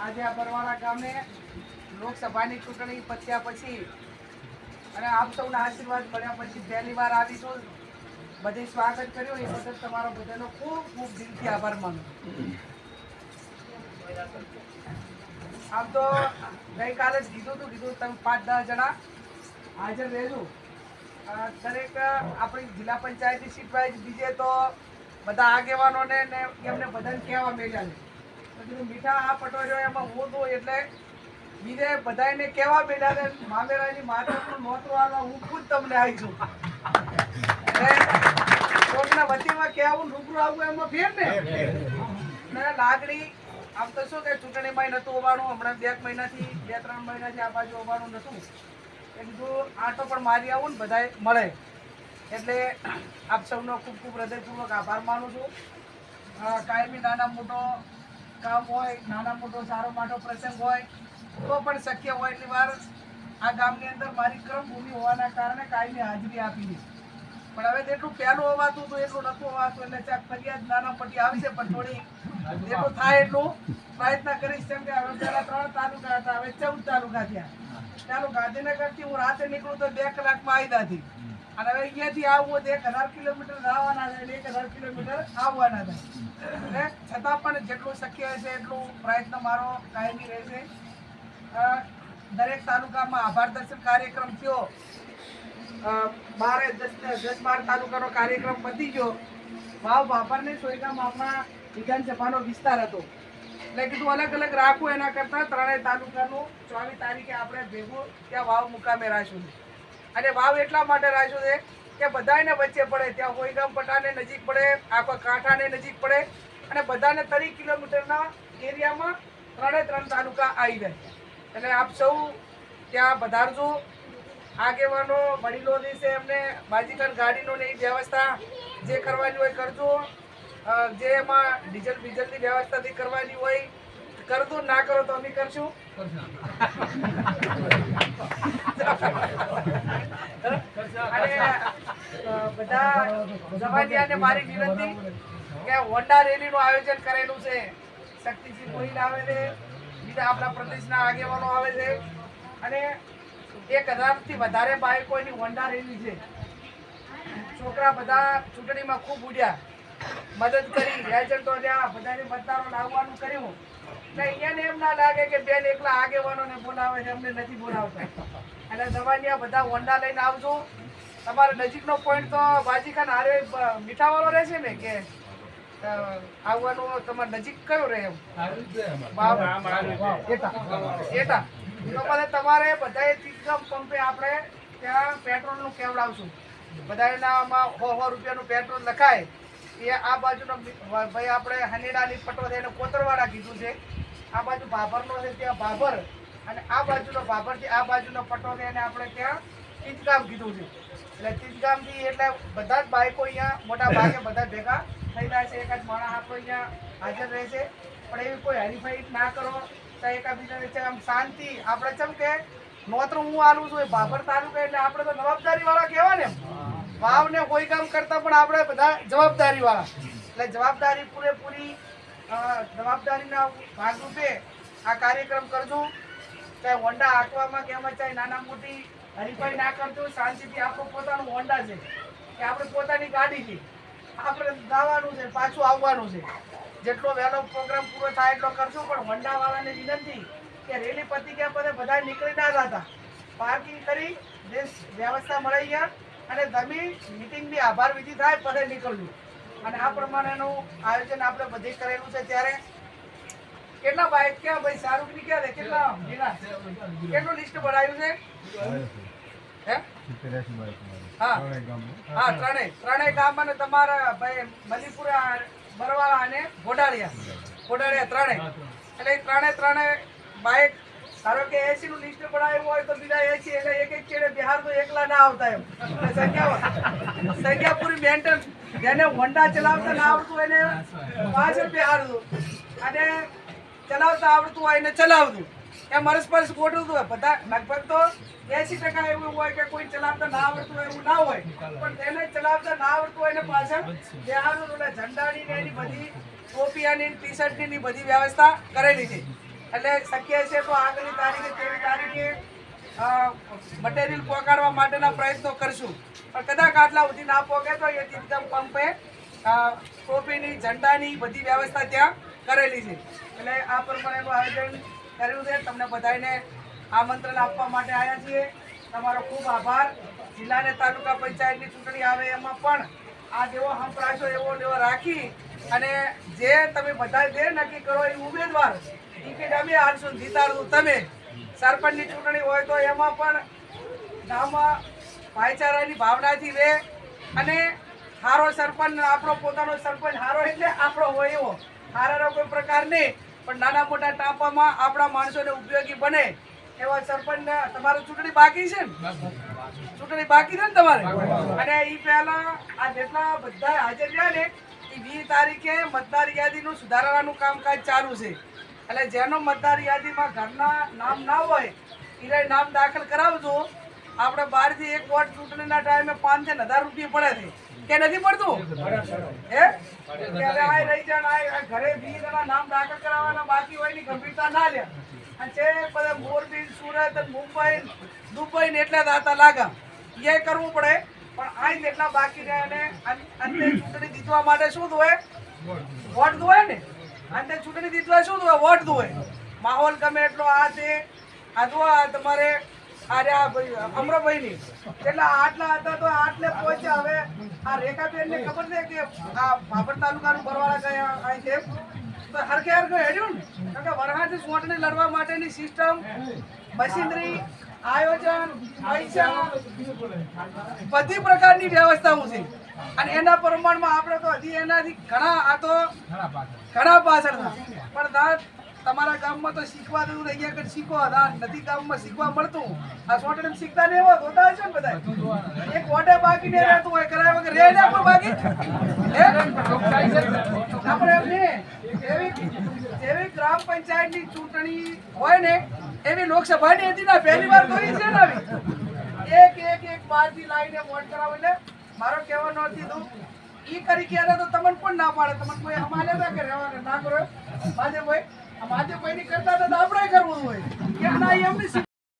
આજે આ બરવાળા ગામે લોકસભાની ચૂંટણી પત્યા પછી અને આપ સૌના આશીર્વાદ મળ્યા પછી પહેલી વાર આવી છું બધે સ્વાગત કર્યું. એ બદલ તમારો બધાનો ખૂબ ખૂબ દિલથી આભાર માનું આમ તો ગઈકાલે જ કીધું હતું, કીધું તમે પાંચ દસ જણા હાજર રહેજો. દરેક આપણી જિલ્લા પંચાયતની સીટ વાઇઝ બીજે તો બધા આગેવાનોને ને એમને બધાને કહેવા મેળ્યા તો કીધું મીઠા આ પટોર્યો એમાં હું તો એટલે બીજે બધાને કહેવા મેળ્યા ને મામેરાની માતાનું નોતરું આલવા હું ખુદ તમને આવી છું. કોકના વતીમાં કહેવું રૂબરૂ આવવું એમાં ફેર ને? ને લાગણી આમ તો શું કે ચૂંટણીમાં નતું હોવાનું હમણાં બે મહિનાથી બે ત્રણ મહિનાથી આ બાજુ હોવાનું નતું એ કીધું આટો પણ મારી આવું ને બધાય મળે. એટલે આપ સૌનો ખૂબ ખૂબ હૃદયપૂર્વક આભાર માનું છું. કાયમી નાના મોટો કામ હોય, નાના મોટો સારો માટો પ્રસંગ હોય, તો પણ શક્ય હોય એટલી વાર આ ગામની અંદર મારી કર્મભૂમિ હોવાના કારણે કાયમી હાજરી આપી દે. પણ હવે જેટલું પહેલું હોવાતું હતું, એટલું નતું હોવાતું એટલે ચાક ફરિયાદ નાના પટ્ટી આવશે, પણ થોડી જેટલું થાય એટલું પ્રયત્ન કરીશ, કેમ કે હવે પહેલાં ત્રણ તાલુકા હતા, હવે ચૌદ તાલુકા થયા. ચાલો ગાંધીનગરથી હું રાતે નીકળું તો બે કલાકમાં આવી દાથી અને હવે અહીંયાથી આવવું તો એક હજાર કિલોમીટર જવાના છે અને એક હજાર કિલોમીટર આવવાના થાય એટલે છતાં પણ જેટલું શક્ય હશે એટલું પ્રયત્ન મારો કાયમી રહેશે. દરેક તાલુકામાં આભાર દર્શન કાર્યક્રમ થયો. બાર દસ દસ બાર તાલુકાનો કાર્યક્રમ પતી ગયો. વાવ ભાભરને સોયગામ આપણા વિધાનસભાનો વિસ્તાર હતો. એટલે કીધું અલગ અલગ રાખવું એના કરતાં ત્રણેય તાલુકાનું ચોવીસ તારીખે આપણે ભેગું ત્યાં વાવ મુકામે રાખ્યું છે. અને વાવ એટલા માટે રાખ્યો છે કે બધાને વચ્ચે પડે. ત્યાં હોઈગામ પટાને નજીક પડે, આખા કાંઠાને નજીક પડે અને બધાને ત્રીસ કિલોમીટરના એરિયામાં ત્રણે ત્રણ તાલુકા આવી જાય. એટલે આપ સૌ ત્યાં વધારજો આગેવાનો વડીલો છે એમને બાજીકર ગાડીનો ને વ્યવસ્થા જે કરવાની હોય કરજો. જે એમાં ડીઝલ બીઝલની વ્યવસ્થાથી કરવાની હોય, કરજો, ના કરો તો અમે કરશું. બધા રેલીનું આયોજન કરેલું છે શક્તિસિંહ ગોહિલ આવે છે બીજા આપણા પ્રદેશના આગેવાનો આવે છે અને એક હજારથી વધારે બાઇકોની હોન્ડા રેલી છે. છોકરા બધા ચૂંટણીમાં ખૂબ ઉડ્યા. મદદ કરી. એજન્ટો રહ્યા બધાને મતદારો લાવવાનું કર્યું. એટલે અહીંયાને એમ ના લાગે કે બેન એકલા આગેવાનોને બોલાવે છે, અમને નથી બોલાવતા. એટલે દવાનિયા બધા હોન્ડા લઈને આવજો. તમારે નજીકનો પોઈન્ટ તો બાજીખાન હારે મીઠાવાળો રહેશે ને કે આવવાનું તમારે નજીક કયો રહે એમ. એટા. તો બધા તમારે બધાએ તીર્થમ પંપે આપણે ત્યાં પેટ્રોલનું કેવડાવશું. બધાનામાં સો સો રૂપિયાનું પેટ્રોલ લખાય. એ આ બાજુનો ભાઈ આપણે હનેડાની પટો છે એને કોતરવાડા કીધું છે. આ બાજુ ભાભરનો છે ત્યાં ભાભર અને આ બાજુનો ભાભરથી આ બાજુનો પટો છે એને આપણે ત્યાં તીજગામ કીધું છે. એટલે તીજગામથી એટલે બધા જ બાઈકો અહીંયા મોટા ભાગે બધા ભેગા થઈ રહ્યા છે. એક જ માણસ આપણે અહીંયા હાજર રહેશે પણ એવી કોઈ હરીફાઈ ના કરો તો એકાબીજાને છે આમ શાંતિ. આપણે ચમ કે નોતરું હું આલું છું એ ભાભર તાલુકા, એટલે આપણે તો જવાબદારી વાળા કહેવાય ને વાવ ને કોઈ કામ કરતા પણ આપણે બધા જવાબદારી વાળા એટલે જવાબદારી પૂરેપૂરી જવાબદારીના ભાગરૂપે આ કાર્યક્રમ કરજો. ચાહે હોન્ડા આંકવામાં કે એમાં ચાહે નાના મોટી હરીફાઈ ના કરજો, શાંતિથી આપણું પોતાનું હોન્ડા છે. કે આપણે પોતાની ગાડી છે આપણે ગાવાનું છે, પાછું આવવાનું છે. જેટલો વહેલો પ્રોગ્રામ પૂરો થાય એટલો કરશું, પણ હોન્ડાવાળાને વિનંતી કે રેલી પતી ગયા પછી બધા નીકળી ના જતા. પાર્કિંગ કરી દેશ વ્યવસ્થા મળી ગયા. અને જમી મિટિંગની આભાર વિધિ થાય પછી નીકળવું. અને આ પ્રમાણેનું આયોજન આપણે બધે કરેલું છે ત્યારે. કેટલા બાઈક ક્યાં ભાઈ? શાહરૂખની ક્યાં છે કેટલા? ભેગા? કેટલું લિસ્ટ બનાવ્યું છે? હે? હા. હા, ત્રણેય. ત્રણેય ગામ અને તમારા ભાઈ મલીપુરા, બરવાળા અને ઘોડાળિયા. ઘોડાળિયા ત્રણેય. એટલે ત્રણે ત્રણે બાઇક ધારો કે એસી નું લિસ્ટ બનાવ્યું હોય તો બીજા એસી એટલે એક એક છેડે બિહાર તો એકલા ના આવતા એમ. સંખ્યા સંખ્યા પૂરી મેન્ટેન જેને હોન્ડા ચલાવતા ના આવડતું એને પાછળ રૂપિયા અને ચલાવતા આવડતું હોય એને ચલાવતું એમ અરસપરસ ગોઠવતું હોય બધા લગભગ તો એસી ટકા એવું હોય કે કોઈ ચલાવતા ના આવડતું હોય એવું ના હોય. પણ તેને ચલાવતા ના આવડતું હોય ને પાછળ બિહારનું એટલે ઝંડાની ને એની બધી ટોપિયાની ટી શર્ટની બધી વ્યવસ્થા કરેલી છે. એટલે શક્ય છે તો આગળની તારીખે તેવી તારીખે મટીરિયલ પહોંચાડવા માટેના પ્રયત્નો કરશું. પણ કદાચ આટલા સુધી ના પહોંચે તો એ તીર્થમ પંપે ટોપીની, ઝંડાની બધી વ્યવસ્થા ત્યાં કરેલી છે. એટલે આ પ્રમાણેનું આયોજન કર્યું છે. તમને બધાને આમંત્રણ આપવા માટે આવ્યા છીએ. તમારો ખૂબ આભાર. જિલ્લા અને તાલુકા પંચાયતની ચૂંટણી આવે એમાં પણ આ જેવો હંપરાશો એવો લેવો રાખી અને જે તમે બધા જે નક્કી કરો એ ઉમેદવાર ટિકિટ અમે હાલશું, જીતાડશું. તમે સરપંચની ચૂંટણી હોય તો એમાં પણ ગામમાં ભાઈચારાની ભાવનાથી રહે અને હારો સરપંચ આપણો પોતાનો સરપંચ હારો એટલે આપણો હોય એવો. હારાનો કોઈ પ્રકાર નહીં, પણ નાના મોટા ટાંપામાં આપણા માણસોને ઉપયોગી બને એવા સરપંચ તમારું ચૂંટણી બાકી છે ને? ચૂંટણી બાકી છે ને તમારે? અને એ પહેલા આ જેટલા બધા હાજર રહ્યા ને એ વીસ તારીખે મતદાર યાદીનું સુધારવાનું કામકાજ ચાલુ છે. એટલે જેનો મતદાર યાદીમાં ઘરના નામ ના હોય, એને નામ દાખલ કરાવજો. આપણે બહારથી એક વોટ ચૂંટણીના ટાઈમે પાંચથી હજાર રૂપિયા પડે છે. કે નથી પડતું? હે? આ રહી જાય ઘરે બી જણા નામ દાખલ કરાવવાના બાકી હોયની ગંભીરતા ના લે. અને છે બધા મોરબી, સુરત, મુંબઈ દુબઈ ને એટલા દાતા લાગા. એ કરવું પડે, પણ આ જેટલા બાકી રહે અને અંતે ચૂંટણી જીતવા માટે શું ધોવે? વોટ ધોવે ને? અંતે ચૂંટણી જીતવા શું હોય? વોટ ધોવે માહોલ ગમે એટલો આ છે. આ તો તમારે અરે અમરાભાઈની. એટલે આટલા હતા તો આટલે પહોંચ્યા હવે આ રેખાબેનને ખબર છે કે આ ભાભર તાલુકાનું બરવાળા ગયા અહીં છે? તો હરખે હરખે હેડ્યું ને. કે વરહાથી સોંટને લડવા માટેની સિસ્ટમ, મશીનરી, આયોજન, પૈસા, બધી પ્રકારની વ્યવસ્થાઓ છે. અને એના પ્રમાણમાં આપણે તો હજી એનાથી ઘણા આ તો ઘણા પાછળ. પણ દા તમારા ગામમાં તો શીખવા દેવું રહી ગયા કે શીખો. દા નથી ગામમાં શીખવા મળતું. આ સોટડે શીખતા ને એવા હોતા હશે ને બધા? એક વોટે બાકી ને રહેતું હોય કરાય વગર રહે ને પણ બાકી? આપણે એમ નહીં. એવી એવી ગ્રામ પંચાયતની ચૂંટણી હોય ને એવી લોકસભાની હતી ને પહેલી વાર કરી છે ને એક એક એક પાર્ટી લાવીને વોટ કરાવે એટલે મારો કહેવાનો નથી તું એ કરી ગયા તો તમને પણ ના પાડે? તમને કોઈ અમારે ના કે રહેવાને? ના કરો માધેભાઈ, આ ની કરતા તો આપણે કરવું હોય. કે ના એમની